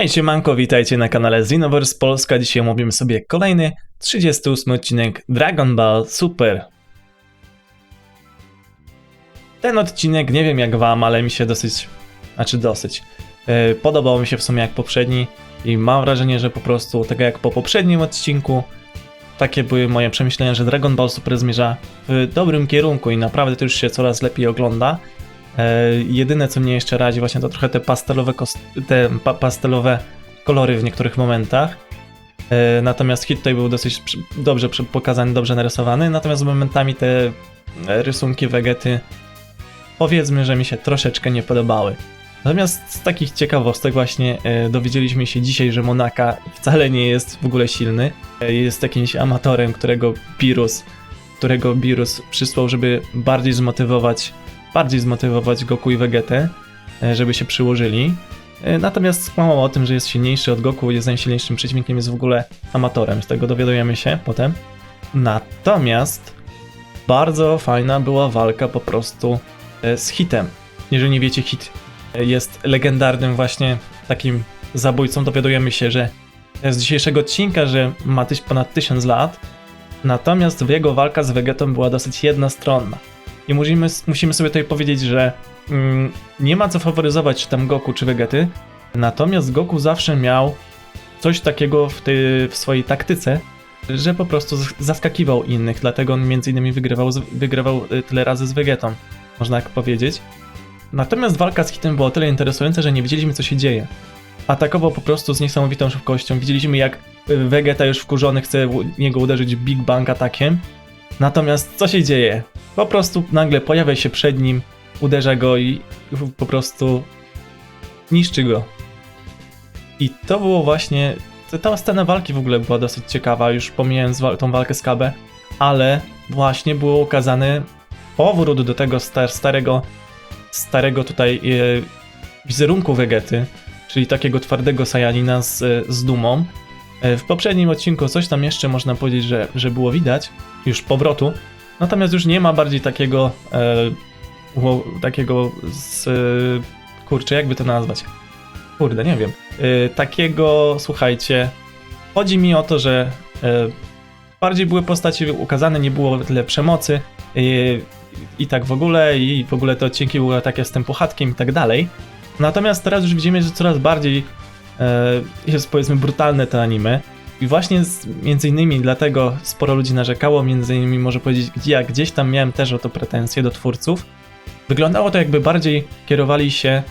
Hej siemanko, witajcie na kanale Xenoverse Polska. Dzisiaj omówimy sobie kolejny, 38 odcinek Dragon Ball Super. Ten odcinek, nie wiem jak wam, ale mi się dosyć, znaczy dosyć, yy, podobał mi się w sumie jak poprzedni i mam wrażenie, że po prostu, tak jak po poprzednim odcinku, takie były moje przemyślenia, że Dragon Ball Super zmierza w dobrym kierunku i naprawdę to już się coraz lepiej ogląda. E, jedyne co mnie jeszcze radzi właśnie to trochę te pastelowe, te pa- pastelowe kolory w niektórych momentach. E, natomiast hit tutaj był dosyć dobrze pokazany, dobrze narysowany, natomiast momentami te e, rysunki Vegety powiedzmy, że mi się troszeczkę nie podobały. Natomiast z takich ciekawostek właśnie dowiedzieliśmy się dzisiaj, że Monaka wcale nie jest w ogóle silny. Jest jakimś amatorem, którego Pirus, którego Birus przysłał, żeby bardziej zmotywować bardziej zmotywować Goku i Vegetę, e, żeby się przyłożyli. E, Natomiast skłamał o tym, że jest silniejszy od Goku, jest najsilniejszym przeciwnikiem, jest w ogóle amatorem. Z tego dowiadujemy się potem. Natomiast bardzo fajna była walka po prostu e, z Hitem. Jeżeli nie wiecie, Hit jest legendarnym właśnie takim zabójcą. Dowiadujemy się, że z dzisiejszego odcinka, że ma tyś ponad 1000 lat. Natomiast jego walka z Vegetą była dosyć jednostronna. I musimy, musimy sobie tutaj powiedzieć, że mm, nie ma co faworyzować czy tam Goku czy Vegety, natomiast Goku zawsze miał coś takiego w, w swojej taktyce, że po prostu zaskakiwał innych, dlatego on między innymi wygrywał, wygrywał y, tyle razy z Vegetą, można tak powiedzieć. Natomiast walka z Hitem była o tyle interesująca, że nie wiedzieliśmy co się dzieje. Atakował po prostu z niesamowitą szybkością. Widzieliśmy jak y, Vegeta już wkurzony chce niego uderzyć Big Bang atakiem. Natomiast co się dzieje? Po prostu nagle pojawia się przed nim, uderza go i po prostu niszczy go. I to było właśnie. Ta scena walki w ogóle była dosyć ciekawa, już pomijając wa- tą walkę z Kabe, ale właśnie było ukazany powrót do tego star starego, starego tutaj e, wizerunku Vegety, czyli takiego twardego Saiyajina z, e, z dumą. E, W poprzednim odcinku coś tam jeszcze można powiedzieć, że, że było widać, już powrotu, Natomiast już nie ma bardziej takiego. E, takiego z. E, kurczę, jakby to nazwać? Kurde, nie wiem. E, takiego, słuchajcie. Chodzi mi o to, że e, bardziej były postaci ukazane, nie było tyle przemocy. E, I tak w ogóle, i w ogóle te odcinki były takie z tym puchatkiem i tak dalej. Natomiast teraz już widzimy, że coraz bardziej jest powiedzmy brutalne te anime. I właśnie z, między innymi dlatego sporo ludzi narzekało, między innymi może powiedzieć, gdzie ja gdzieś tam miałem też o to pretensje do twórców. Wyglądało to jakby bardziej kierowali się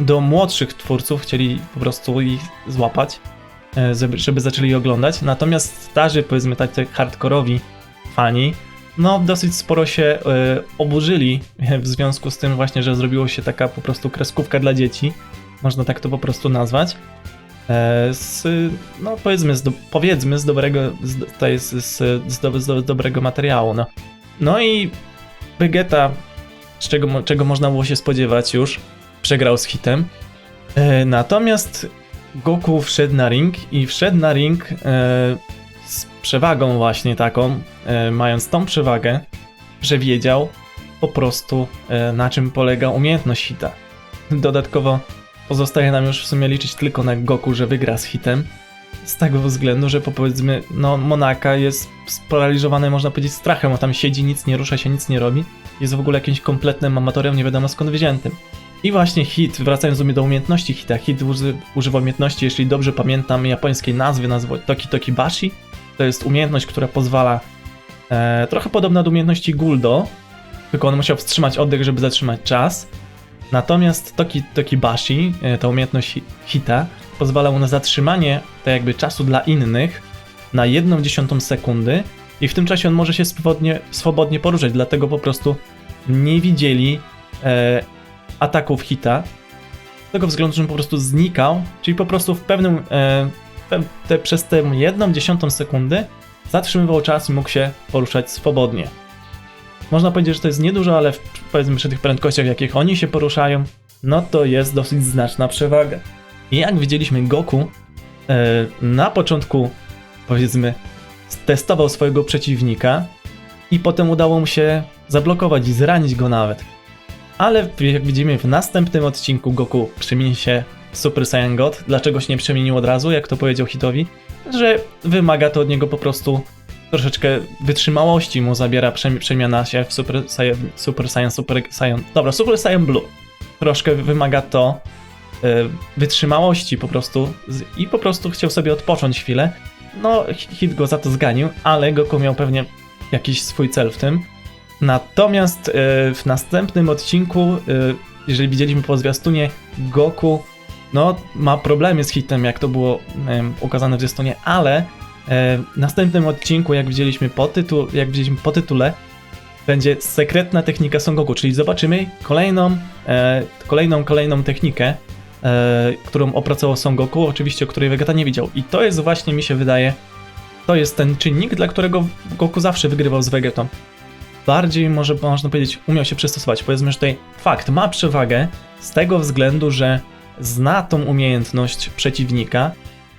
do młodszych twórców, chcieli po prostu ich złapać, e, żeby, żeby zaczęli oglądać. Natomiast starzy, powiedzmy tacy hardkorowi fani, no dosyć sporo się e, oburzyli w związku z tym właśnie, że zrobiło się taka po prostu kreskówka dla dzieci. Można tak to po prostu nazwać e, z, no powiedzmy, z powiedzmy z dobrego, z, tutaj z, z, z, do, z, do, z dobrego materiału, no. No i Vegeta, z czego, czego można było się spodziewać już, przegrał z hitem. E, natomiast Goku wszedł na ring i wszedł na ring e, z przewagą właśnie taką, mając tą przewagę, że wiedział po prostu na czym polega umiejętność hita. Dodatkowo Pozostaje nam już w sumie liczyć tylko na Goku, że wygra z hitem. Z tego względu, że po- powiedzmy, no Monaka jest sparaliżowany, można powiedzieć, strachem, on tam siedzi, nic nie rusza się, nic nie robi. Jest w ogóle jakimś kompletnym amatorem, nie wiadomo skąd wziętym. I właśnie hit, wracając do umiejętności hita, hit uży, używa umiejętności, jeśli dobrze pamiętam, japońskiej nazwy, nazwy Toki Toki Bashi. To jest umiejętność, która pozwala, e, trochę podobna do umiejętności Guldo, tylko on musiał wstrzymać oddech, żeby zatrzymać czas. Natomiast Toki, Toki Bashi, e, ta umiejętność hi- hita, pozwala mu na zatrzymanie tak jakby czasu dla innych na jedną dziesiątą sekundy i w tym czasie on może się swobodnie, swobodnie poruszać, dlatego po prostu nie widzieli e, ataków hita. Z tego względu, że po prostu znikał, czyli po prostu w pewnym, e, te, przez tę jedną dziesiątą sekundy zatrzymywał czas i mógł się poruszać swobodnie. Można powiedzieć, że to jest niedużo, ale w, powiedzmy przy tych prędkościach, jakich oni się poruszają, no to jest dosyć znaczna przewaga. I jak widzieliśmy, Goku e, na początku, powiedzmy, testował swojego przeciwnika i potem udało mu się zablokować i zranić go nawet. Ale jak widzimy w następnym odcinku Goku przemieni się w Super Saiyan God. Dlaczego się nie przemienił od razu, jak to powiedział Hitowi? Że wymaga to od niego po prostu troszeczkę wytrzymałości mu zabiera przemi- przemiana się w Super Saiyan, Super Saiyan, Super Saiyan. Dobra, Super Saiyan Blue. Troszkę wymaga to e, wytrzymałości po prostu i po prostu chciał sobie odpocząć chwilę. No, Hit go za to zganił, ale Goku miał pewnie jakiś swój cel w tym. Natomiast e, w następnym odcinku, e, jeżeli widzieliśmy po zwiastunie, Goku no, ma problemy z hitem, jak to było em, ukazane w zwiastunie, ale w następnym odcinku, jak widzieliśmy po, tytu, jak widzieliśmy po tytule, będzie sekretna technika Son Goku, czyli zobaczymy kolejną, e, kolejną, kolejną technikę, e, którą opracował Son Goku, oczywiście o której Vegeta nie widział. I to jest właśnie, mi się wydaje, to jest ten czynnik, dla którego Goku zawsze wygrywał z Vegetą. Bardziej może można powiedzieć, umiał się przystosować. Powiedzmy, że tutaj fakt ma przewagę z tego względu, że zna tą umiejętność przeciwnika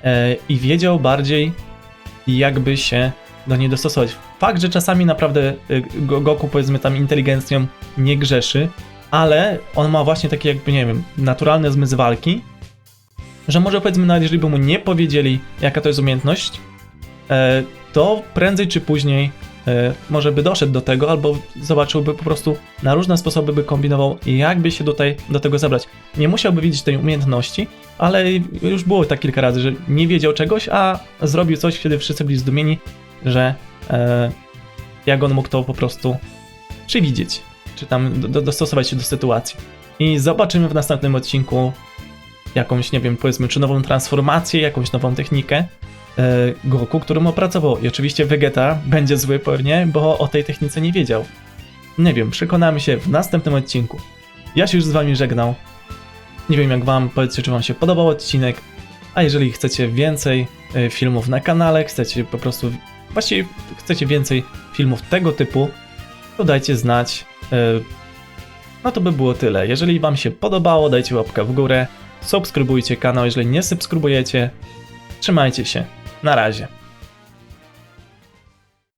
e, i wiedział bardziej, jakby się do niej dostosować. Fakt, że czasami naprawdę y, Go- Goku, powiedzmy, tam inteligencją nie grzeszy, ale on ma właśnie taki, jakby, nie wiem, naturalny zmysł walki, że może powiedzmy, nawet jeżeli by mu nie powiedzieli, jaka to jest umiejętność, e, to prędzej czy później może by doszedł do tego, albo zobaczyłby po prostu na różne sposoby by kombinował, jakby się tutaj do tego zabrać. Nie musiałby widzieć tej umiejętności, ale już było tak kilka razy, że nie wiedział czegoś, a zrobił coś, kiedy wszyscy byli zdumieni, że e, jak on mógł to po prostu przewidzieć, czy tam do, do, dostosować się do sytuacji. I zobaczymy w następnym odcinku jakąś, nie wiem, powiedzmy, czy nową transformację, jakąś nową technikę e, Goku, którą opracował. I oczywiście Vegeta będzie zły pewnie, bo o tej technice nie wiedział. Nie wiem, przekonamy się w następnym odcinku. Ja się już z wami żegnał. Nie wiem jak wam, powiedzcie czy wam się podobał odcinek, a jeżeli chcecie więcej e, filmów na kanale, chcecie po prostu, właściwie chcecie więcej filmów tego typu, to dajcie znać. E, No to by było tyle. Jeżeli wam się podobało, dajcie łapkę w górę, subskrybujcie kanał, jeżeli nie subskrybujecie, trzymajcie się. Na razie.